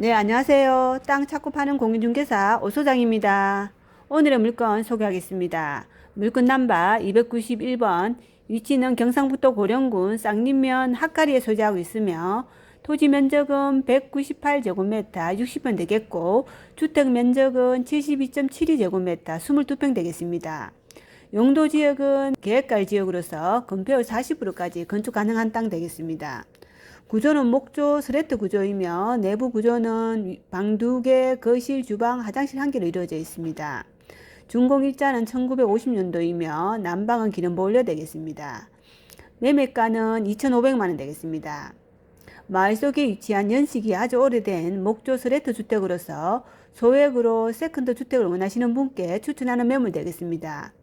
네, 안녕하세요. 땅 찾고 파는 공인중개사 오소장입니다. 오늘의 물건 소개하겠습니다. 물건 남바 291번, 위치는 경상북도 고령군 쌍림면 핫가리에 소재하고 있으며 토지 면적은 198제곱미터 60평 되겠고 주택 면적은 72.72제곱미터 22평 되겠습니다. 용도 지역은 계획갈 지역으로서 건폐율 40%까지 건축 가능한 땅 되겠습니다. 구조는 목조 스레트 구조이며 내부 구조는 방 두 개, 거실, 주방, 화장실 한 개로 이루어져 있습니다. 준공 일자는 1950년도이며 난방은 기름 보일러 되겠습니다. 매매가는 2,500만 원 되겠습니다. 마을 속에 위치한 연식이 아주 오래된 목조 스레트 주택으로서 소액으로 세컨드 주택을 원하시는 분께 추천하는 매물 되겠습니다.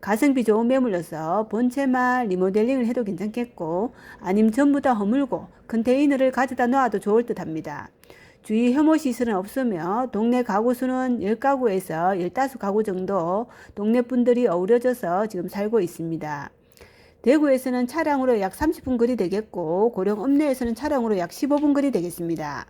가성비 좋은 매물로서 본체만 리모델링을 해도 괜찮겠고 아님 전부 다 허물고 컨테이너를 가져다 놓아도 좋을 듯 합니다. 주위 혐오 시설은 없으며 동네 가구 수는 10가구에서 15가구 정도 동네 분들이 어우러져서 지금 살고 있습니다. 대구에서는 차량으로 약 30분 거리 되겠고 고령 읍내에서는 차량으로 약 15분 거리 되겠습니다.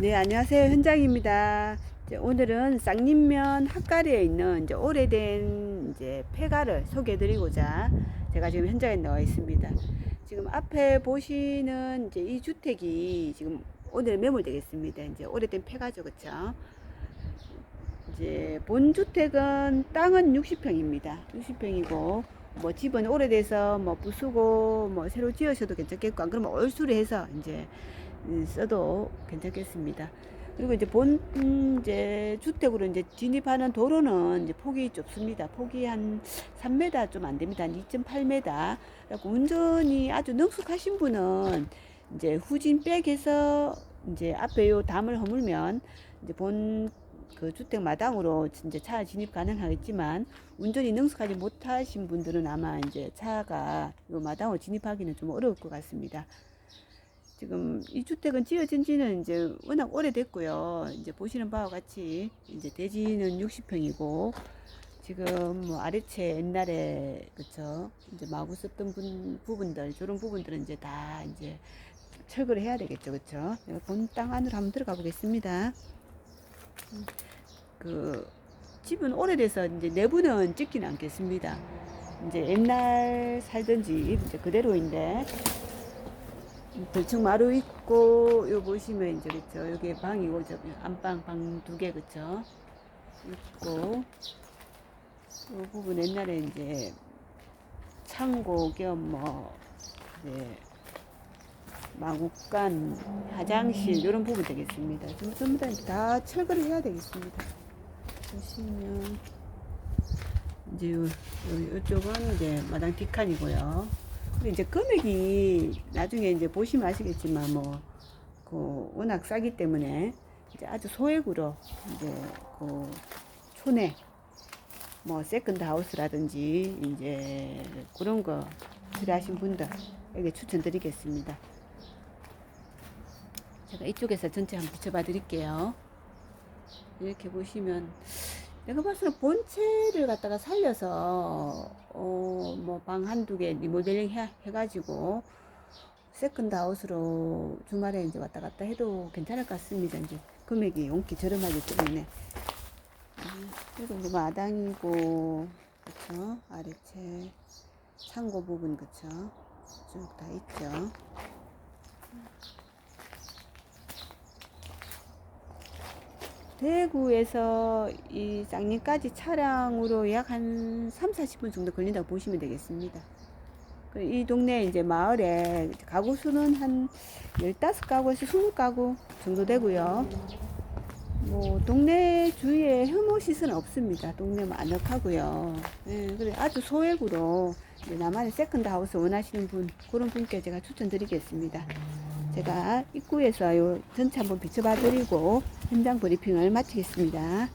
네, 안녕하세요. 현장입니다. 오늘은 쌍림면 핫가리에 있는 이제 오래된 이제 폐가를 소개해 드리고자 제가 지금 현장에 나와 있습니다. 지금 앞에 보시는 이제 이 주택이 지금 오늘 매물되겠습니다. 이제 오래된 폐가죠, 그쵸? 이제 본 주택은 땅은 60평입니다. 60평이고 뭐 집은 오래돼서 뭐 부수고 뭐 새로 지으셔도 괜찮겠고 안 그러면 얼수리 해서 이제 음, 써도 괜찮겠습니다. 그리고 이제 본 음, 이제 주택으로 이제 진입하는 도로는 이제 폭이 좁습니다. 폭이 한 3m 좀 안 됩니다. 한 2.8m. 그래고 운전이 아주 능숙하신 분은 이제 후진 백에서 이제 앞에 요 담을 허물면 이제 본 그 주택 마당으로 이제 차 진입 가능하겠지만 운전이 능숙하지 못하신 분들은 아마 이제 차가 요 마당으로 진입하기는 좀 어려울 것 같습니다. 지금 이 주택은 지어진 지는 이제 워낙 오래됐고요. 이제 보시는 바와 같이 이제 대지는 60평이고 지금 뭐 아래채 옛날에 그쵸 이제 마구 썼던 분, 부분들 저런 부분들은 이제 다 이제 철거를 해야 되겠죠 그쵸 본 땅 안으로 한번 들어가 보겠습니다 음, 그 집은 오래돼서 이제 내부는 찍지는 않겠습니다. 이제 옛날 살던 집 이제 그대로인데 별층 마루 있고 요 보시면 이제 그쵸? 여기 방이고 저 안방 방 두 개 그쵸? 있고 요 부분 옛날에 이제 창고 겸뭐 이제 마구간 화장실 이런 부분 되겠습니다. 좀 전부 다, 다 철거를 해야 되겠습니다. 보시면 이제 요, 요, 요쪽은 이제 마당 뒷칸이고요. 근데 이제 금액이 나중에 이제 보시면 아시겠지만 뭐, 그 워낙 싸기 때문에 이제 아주 소액으로 이제 그 촌에 뭐 세컨드 하우스라든지 이제 그런 거 필요하신 분들에게 추천드리겠습니다. 제가 이쪽에서 전체 한번 비춰봐 드릴게요. 이렇게 보시면 내가 봤을 때 본체를 갖다가 살려서 어 뭐 방 한두 개 리모델링 해, 해가지고 세컨드 하우스로 주말에 이제 왔다 갔다 해도 괜찮을 것 같습니다. 이제 금액이 용기 저렴하기 때문에 음, 그리고 이제 마당이고 그쵸 아래채 창고 부분 그쵸 쭉다 있죠. 대구에서 이 쌍림까지 차량으로 약 한 3, 40분 정도 걸린다고 보시면 되겠습니다. 그이 동네 이제 마을에 가구 수는 한 15가구에서 20가구 정도 되고요. 뭐 동네 주위에 혐오 시설은 없습니다. 동네 아늑하고요. 예, 그래 아주 소액으로 나만의 세컨드 하우스 원하시는 분 그런 분께 제가 추천드리겠습니다. 제가 입구에서 요 전체 한번 비춰봐 드리고 현장 브리핑을 마치겠습니다.